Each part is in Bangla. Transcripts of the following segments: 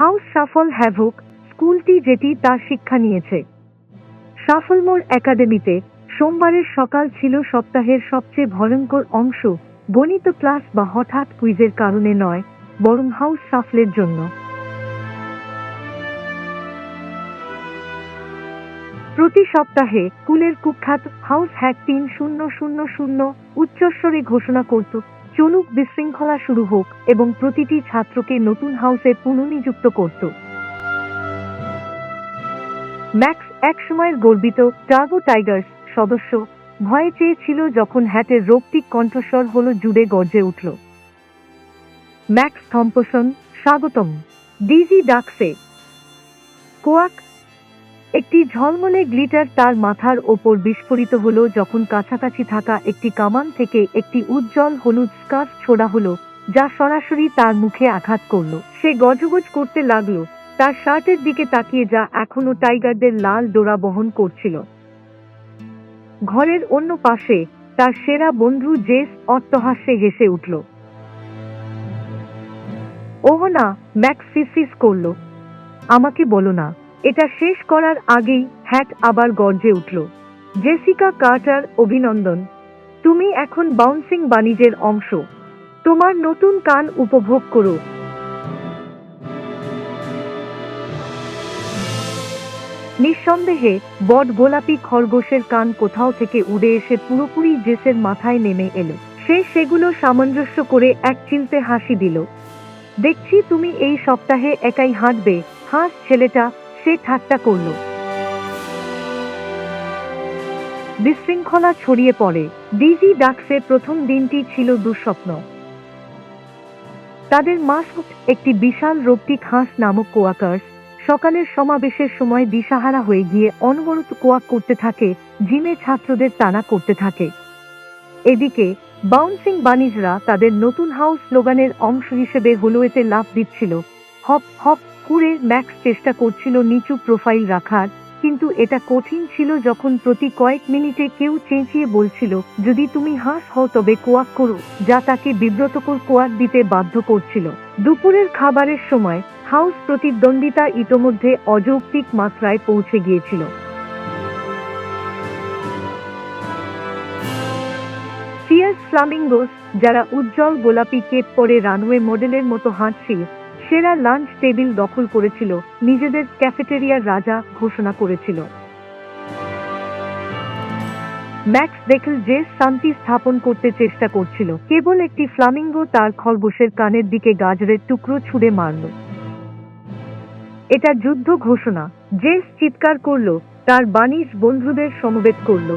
হাউস সাফল হ্যাভক, স্কুলটি যেটি তার শিক্ষা নিয়েছে। সাফলমোর একাডেমিতে সোমবারের সকাল ছিল সপ্তাহের সবচেয়ে ভয়ঙ্কর অংশ গণিত ক্লাস বা হঠাৎ কুইজের কারণে নয়, বরং হাউস সাফলের জন্য। প্রতি সপ্তাহে স্কুলের কুখ্যাত হাউস হ্যাক তিন শূন্য শূন্য শূন্য উচ্চস্বরে ঘোষণা করত। চলুক বিশৃঙ্খলা শুরু হোক এবং প্রতিটি ছাত্রকে নতুন হাউসে পুনর্নিযুক্ত করত। ম্যাক্স এক সময়ের গর্বিত টার্বো টাইগার্স সদস্য ভয়ে চেয়েছিল যখন হ্যাটের রোগটিক কণ্ঠস্বর হল জুড়ে গর্জে উঠল। ম্যাক্স থম্পসন, স্বাগতম। ডিজি ডাকসে। কোয়াক একটি ঝলমলে গ্লিটার তার মাথার ওপর বিস্ফোরিত হলো যখন কাছাকাছি থাকা একটি কামান থেকে একটি উজ্জ্বল হলুদ স্কার্ফ ছোড়া হলো, যা সরাসরি তার মুখে আঘাত করল। সে গজগজ করতে লাগল, তার শার্টের দিকে তাকিয়ে যা এখনও টাইগারদের লাল ডোরা বহন করছিল। ঘরের অন্য পাশে তার সেরা বন্ধু জেস অট্টহাস্যে হেসে উঠল। ওহ না ম্যাক্স ফিসফিস করল। আমাকে বলো না। এটা শেষ করার আগেই হ্যাট আবার গর্জে উঠল। জেসিকা কার্টার অভিনন্দন। তুমি এখন বাউন্সিং বাণিজ্যের অংশ। তোমার নতুন কান উপভোগ করো। নিঃসন্দেহে, বট গোলাপি খরগোশের কান কোথাও থেকে উড়ে এসে পুরোপুরি জেসের মাথায় নেমে এলো। সে সেগুলো সামঞ্জস্য করে এক চিলতে হাসি দিল। দেখছি তুমি এই সপ্তাহে একাই হাঁটবে। হাঁস ছেলেটা সে ঠাট্টা করল। বিশৃঙ্খলা ছড়িয়ে পড়ে। ডিজি ডাকসের প্রথম দিনটি ছিল দুঃস্বপ্ন। তাদের মাস্ক একটি বিশাল রোগটিক হাঁস নামক কোয়াকার্স সকালের সমাবেশের সময় দিশাহারা হয়ে গিয়ে অনবরত কোয়াক করতে থাকে, জিমে ছাত্রদের তাড়া করতে থাকে। এদিকে বাউন্সিং বাণিজরা তাদের নতুন হাউস স্লোগানের অংশ হিসেবে হলোয়েতে লাভ দিচ্ছিল, হপ হপ করে ম্যাক্স চেষ্টা করছিল নিচু প্রোফাইল রাখার, কিন্তু এটা কঠিন ছিল যখন প্রতি কয়েক মিনিটে কেউ চেঁচিয়ে বলছিল, যদি তুমি হাঁস হও তবে কোয়াক করো। যা তাকে বিব্রতকর কোয়াক দিতে বাধ্য করছিল। দুপুরের খাবারের সময়, হাউস প্রতিদ্বন্দ্বিতা ইতোমধ্যে অযৌক্তিক মাত্রায় পৌঁছে গিয়েছিল। ফিয়াস ফ্লামিঙ্গোস, যারা উজ্জ্বল গোলাপি কেপ পরে রানওয়ে মডেলের মতো হাঁটছিল সেরা লাঞ্চ টেবিল দখল করেছিল, নিজেদের ক্যাফেটেরিয়ার রাজা ঘোষণা করেছিল। ম্যাক্স দেখল যে শান্তি স্থাপন করতে চেষ্টা করছিল, কেবল একটি ফ্লামিঙ্গো তার খরগোশের কানের দিকে গাজরের টুকরো ছুঁড়ে মারল। এটা যুদ্ধ ঘোষণা জেস চিৎকার করল, তার বানিশ বন্ধুদের সমবেত করল।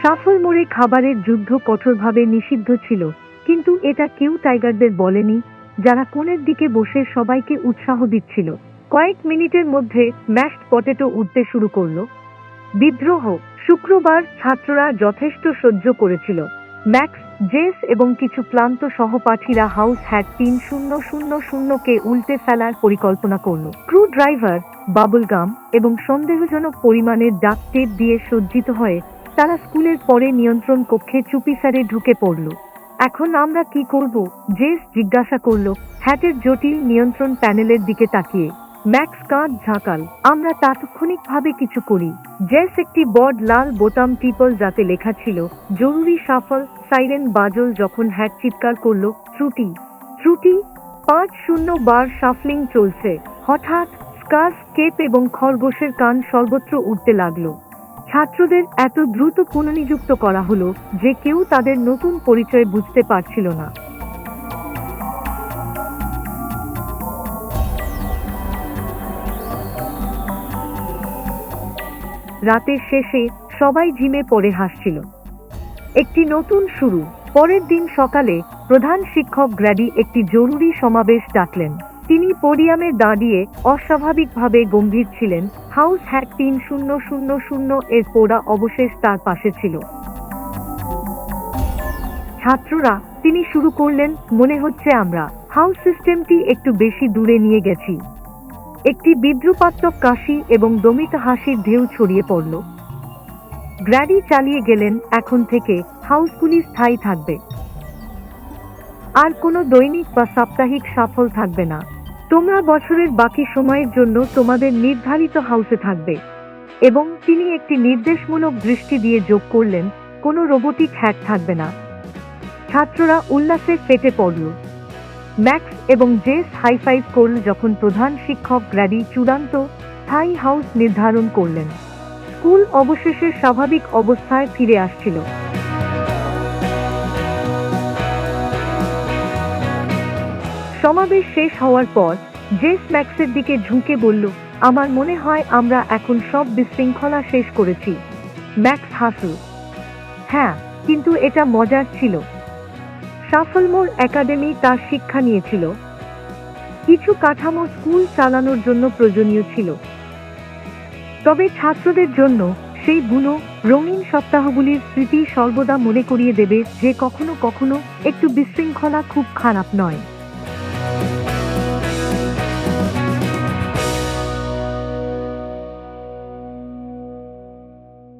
সাফল মোড়ে খাবারের যুদ্ধ কঠোরভাবে নিষিদ্ধ ছিল, কিন্তু এটা কেউ টাইগারদের বলেনি যারা কোণের দিকে বসে সবাইকে উৎসাহ দিচ্ছিল। কয়েক মিনিটের মধ্যে ম্যাশড পটেটো উঠতে শুরু করল। বিদ্রোহ শুক্রবার ছাত্ররা যথেষ্ট সহ্য করেছিল। ম্যাক্স, জেস এবং কিছু ক্লান্ত সহপাঠীরা হাউস হ্যাট তিন শূন্য শূন্য শূন্যকে উল্টে ফেলার পরিকল্পনা করল। ক্রু ড্রাইভার, বাবল গাম এবং সন্দেহজনক পরিমাণের ডাক দিয়ে সজ্জিত হয়ে তারা স্কুলের পরে নিয়ন্ত্রণ কক্ষে চুপিসারে ঢুকে পড়ল। এখন আমরা কি করব? জেস জিজ্ঞাসা করল, হ্যাটের জটিল নিয়ন্ত্রণ প্যানেলের দিকে তাকিয়ে। ম্যাক্স কাঁধ ঝাঁকাল, আমরা তাৎক্ষণিকভাবে কিছু করি। জেস একটি বড লাল বোতাম টিপল যাতে লেখা ছিল, জরুরি সাফল, সাইরেন বাজল যখন হ্যাট চিৎকার করল, ত্রুটি। ত্রুটি? পাঁচ শূন্য বার সাফলিং চলছে। হঠাৎ স্কার্ফ, কেপ এবং খরগোশের কান সর্বত্র উঠতে লাগল। ছাত্রদের এত দ্রুত পুনর্নিযুক্ত করা হলো যে কেউ তাদের নতুন পরিচয় বুঝতে পারছিল না। রাতের শেষে সবাই ঝিমে পড়ে হাসছিল। একটি নতুন শুরু। পরের দিন সকালে প্রধান শিক্ষক গ্র্যাডি একটি জরুরি সমাবেশ ডাকলেন। তিনি পোডিয়ামে দাঁড়িয়ে অস্বাভাবিকভাবে গম্ভীর ছিলেন হাউস হ্যাক তিন শূন্য শূন্য শূন্য এর পোড়া অবশেষ তার পাশে ছিল। ছাত্ররা, তিনি শুরু করলেন, মনে হচ্ছে আমরা, হাউস সিস্টেমটি একটু বেশি দূরে নিয়ে গেছি। একটি বিদ্রুপাত্মক কাশি এবং দমিত হাসির ঢেউ ছড়িয়ে পড়ল। গ্র্যাডি চালিয়ে গেলেন, এখন থেকে হাউসগুলি স্থায়ী থাকবে। আর কোনো দৈনিক বা সাপ্তাহিক সাফল থাকবে না। তোমরা বছরের বাকি সময়ের জন্য তোমাদের নির্ধারিত হাউসে থাকবে। এবং তিনি একটি নির্দেশমূলক দৃষ্টি দিয়ে যোগ করলেন, কোনো রোবোটিক হ্যাক থাকবে না। ছাত্ররা উল্লাসে ফেটে পড়ল। ম্যাক্স এবং জেস হাই ফাইভ করল যখন প্রধান শিক্ষক গ্র্যাডি চূড়ান্ত স্থায়ী হাউস নির্ধারণ করলেন। স্কুল অবশেষে স্বাভাবিক অবস্থায় ফিরে আসছিল। সমাবেশ শেষ হওয়ার পর, জেস ম্যাক্সের দিকে ঝুঁকে বলল, আমার মনে হয় আমরা এখন সব বিশৃঙ্খলা শেষ করেছি। ম্যাক্স হাসল হ্যাঁ কিন্তু এটা মজার ছিল। সাফলমোর একাডেমি তার শিক্ষা নিয়েছিল। কিছু কাঠামো স্কুল চালানোর জন্য প্রয়োজনীয় ছিল। তবে ছাত্রদের জন্য সেই বুনো, রঙিন সপ্তাহগুলির স্মৃতি সর্বদা মনে করিয়ে দেবে যে কখনো কখনো একটু বিশৃঙ্খলা খুব খারাপ নয়। Bye.